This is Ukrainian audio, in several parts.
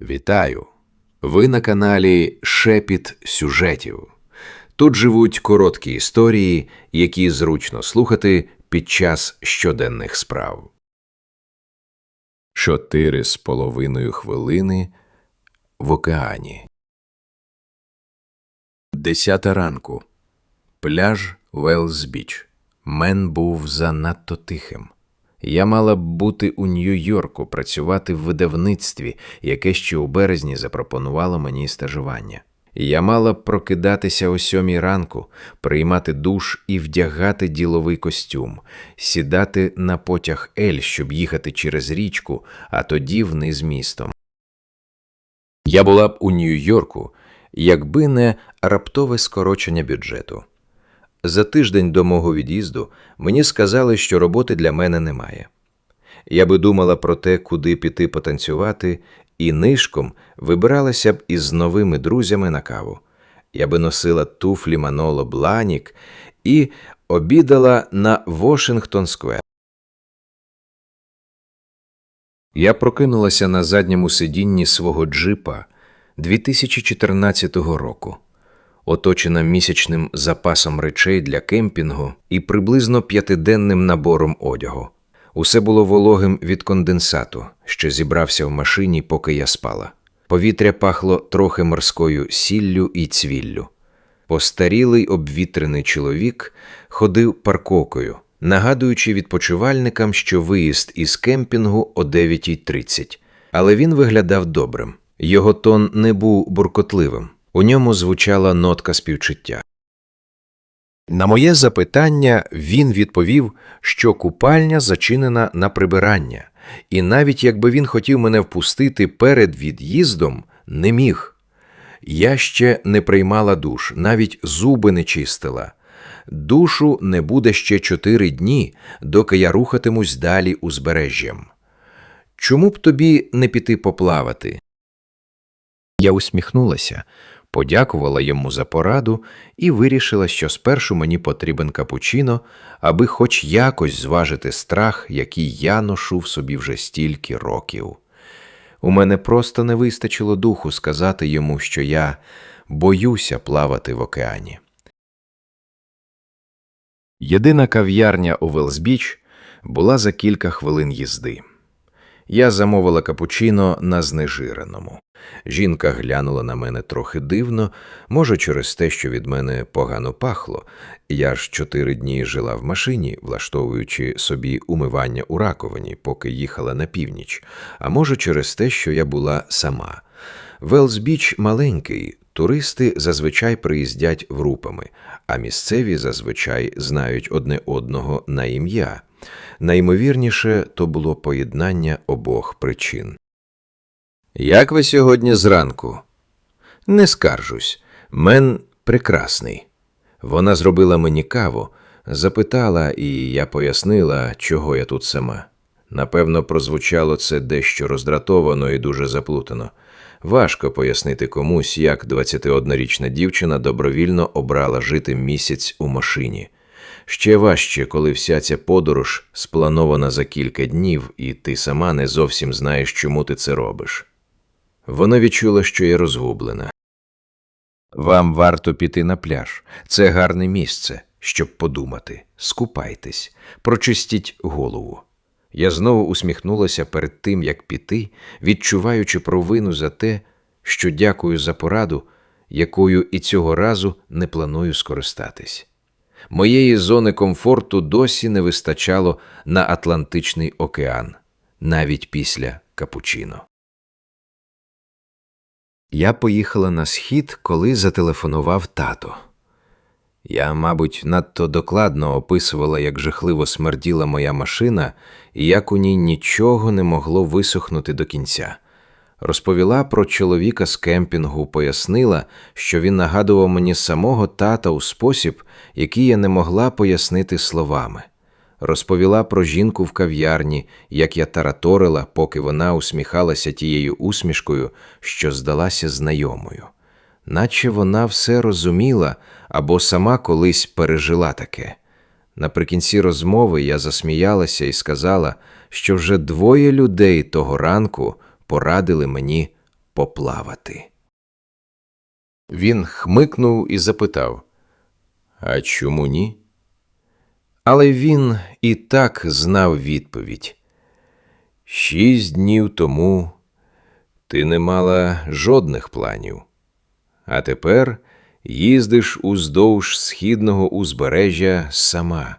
Вітаю! Ви на каналі Шепіт сюжетів. Тут живуть короткі історії, які зручно слухати під час щоденних справ. Чотири з половиною хвилини в океані. Десята ранку. Пляж Велс-Біч. Мен був занадто тихим. Я мала б бути у Нью-Йорку, працювати в видавництві, яке ще у березні запропонувало мені стажування. Я мала б прокидатися о сьомій ранку, приймати душ і вдягати діловий костюм, сідати на потяг Ель, щоб їхати через річку, а тоді вниз містом. Я була б у Нью-Йорку, якби не раптове скорочення бюджету. За тиждень до мого від'їзду мені сказали, що роботи для мене немає. Я би думала про те, куди піти потанцювати, і нишком вибиралася б із новими друзями на каву. Я би носила туфлі Маноло Бланік і обідала на Вашингтон Сквер. Я прокинулася на задньому сидінні свого джипа 2014 року оточена місячним запасом речей для кемпінгу і приблизно п'ятиденним набором одягу. Усе було вологим від конденсату, що зібрався в машині, поки я спала. Повітря пахло трохи морською сіллю і цвіллю. Постарілий обвітрений чоловік ходив парковкою, нагадуючи відпочивальникам, що виїзд із кемпінгу о 9.30. Але він виглядав добрим. Його тон не був буркотливим. У ньому звучала нотка співчуття. На моє запитання він відповів, що купальня зачинена на прибирання, і навіть якби він хотів мене впустити перед від'їздом, не міг. Я ще не приймала душ, навіть зуби не чистила. Душу не буде ще чотири дні, доки я рухатимусь далі узбережжям. Чому б тобі не піти поплавати? Я усміхнулася, подякувала йому за пораду і вирішила, що спершу мені потрібен капучино, аби хоч якось зважити страх, який я ношу в собі вже стільки років. У мене просто не вистачило духу сказати йому, що я боюся плавати в океані. Єдина кав'ярня у Велсбіч була за кілька хвилин їзди. Я замовила капучино на знежиреному. Жінка глянула на мене трохи дивно, може, через те, що від мене погано пахло. Я ж чотири дні жила в машині, влаштовуючи собі умивання у раковині, поки їхала на північ, а може, через те, що я була сама. Велсбіч маленький, туристи зазвичай приїздять групами, а місцеві зазвичай знають одне одного на ім'я. Найімовірніше, то було поєднання обох причин. Як ви сьогодні зранку? Не скаржусь. Мен прекрасний. Вона зробила мені каву, запитала, і я пояснила, чого я тут сама. Напевно, прозвучало це дещо роздратовано і дуже заплутано. Важко пояснити комусь, як 21-річна дівчина добровільно обрала жити місяць у машині. Ще важче, коли вся ця подорож спланована за кілька днів, і ти сама не зовсім знаєш, чому ти це робиш. Вона відчула, що я розгублена. Вам варто піти на пляж. Це гарне місце, щоб подумати. Скупайтесь, прочистіть голову. Я знову усміхнулася перед тим, як піти, відчуваючи провину за те, що дякую за пораду, якою і цього разу не планую скористатись. Моєї зони комфорту досі не вистачало на Атлантичний океан, навіть після капучино. Я поїхала на схід, коли зателефонував тато. Я, мабуть, надто докладно описувала, як жахливо смерділа моя машина і як у ній нічого не могло висохнути до кінця. Розповіла про чоловіка з кемпінгу, пояснила, що він нагадував мені самого тата у спосіб, який я не могла пояснити словами. Розповіла про жінку в кав'ярні, як я тараторила, поки вона усміхалася тією усмішкою, що здалася знайомою. Наче вона все розуміла або сама колись пережила таке. Наприкінці розмови я засміялася і сказала, що вже двоє людей того ранку порадили мені поплавати. Він хмикнув і запитав А чому ні? Але він і так знав відповідь. Шість днів тому ти не мала жодних планів, а тепер їздиш уздовж східного узбережжя сама.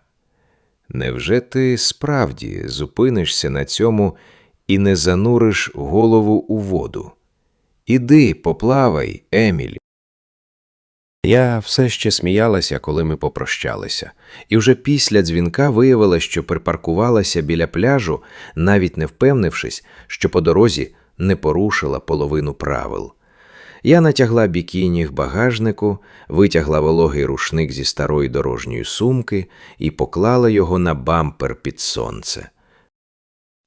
Невже ти справді зупинишся на цьому і не зануриш голову у воду? Іди, поплавай, Емілі. Я все ще сміялася, коли ми попрощалися, і вже після дзвінка виявила, що припаркувалася біля пляжу, навіть не впевнившись, що по дорозі не порушила половину правил. Я натягла бікіні в багажнику, витягла вологий рушник зі старої дорожньої сумки і поклала його на бампер під сонце.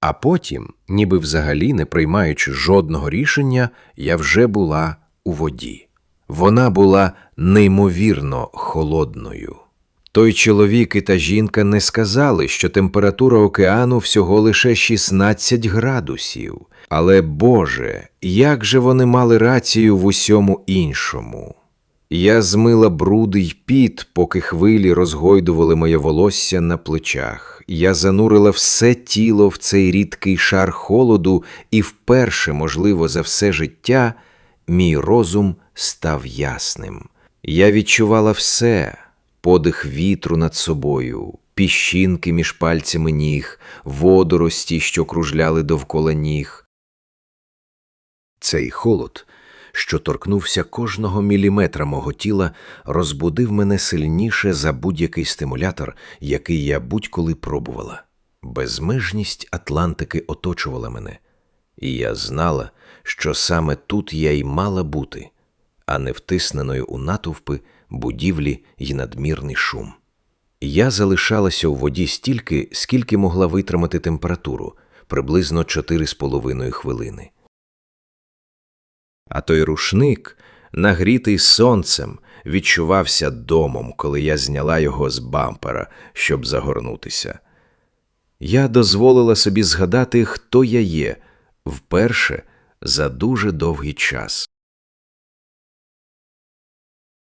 А потім, ніби взагалі не приймаючи жодного рішення, я вже була у воді. Вона була неймовірно холодною. Той чоловік і та жінка не сказали, що температура океану всього лише 16 градусів. Але Боже, як же вони мали рацію в усьому іншому? Я змила бруди й піт, поки хвилі розгойдували моє волосся на плечах. Я занурила все тіло в цей рідкий шар холоду, і вперше, можливо, за все життя, мій розум став ясним. Я відчувала все подих вітру над собою, піщинки між пальцями ніг, водорості, що кружляли довкола ніг. Цей холод, що торкнувся кожного міліметра мого тіла, розбудив мене сильніше за будь-який стимулятор, який я будь-коли пробувала. Безмежність Атлантики оточувала мене, і я знала, що саме тут я й мала бути, а не втисненою у натовпи, будівлі й надмірний шум. Я залишалася у воді стільки, скільки могла витримати температуру, приблизно 4,5 хвилини. А той рушник, нагрітий сонцем, відчувався домом, коли я зняла його з бампера, щоб загорнутися. Я дозволила собі згадати, хто я є, вперше за дуже довгий час.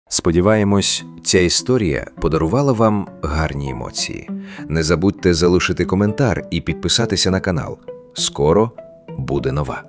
Сподіваємось, ця історія подарувала вам гарні емоції. Не забудьте залишити коментар і підписатися на канал. Скоро буде нова.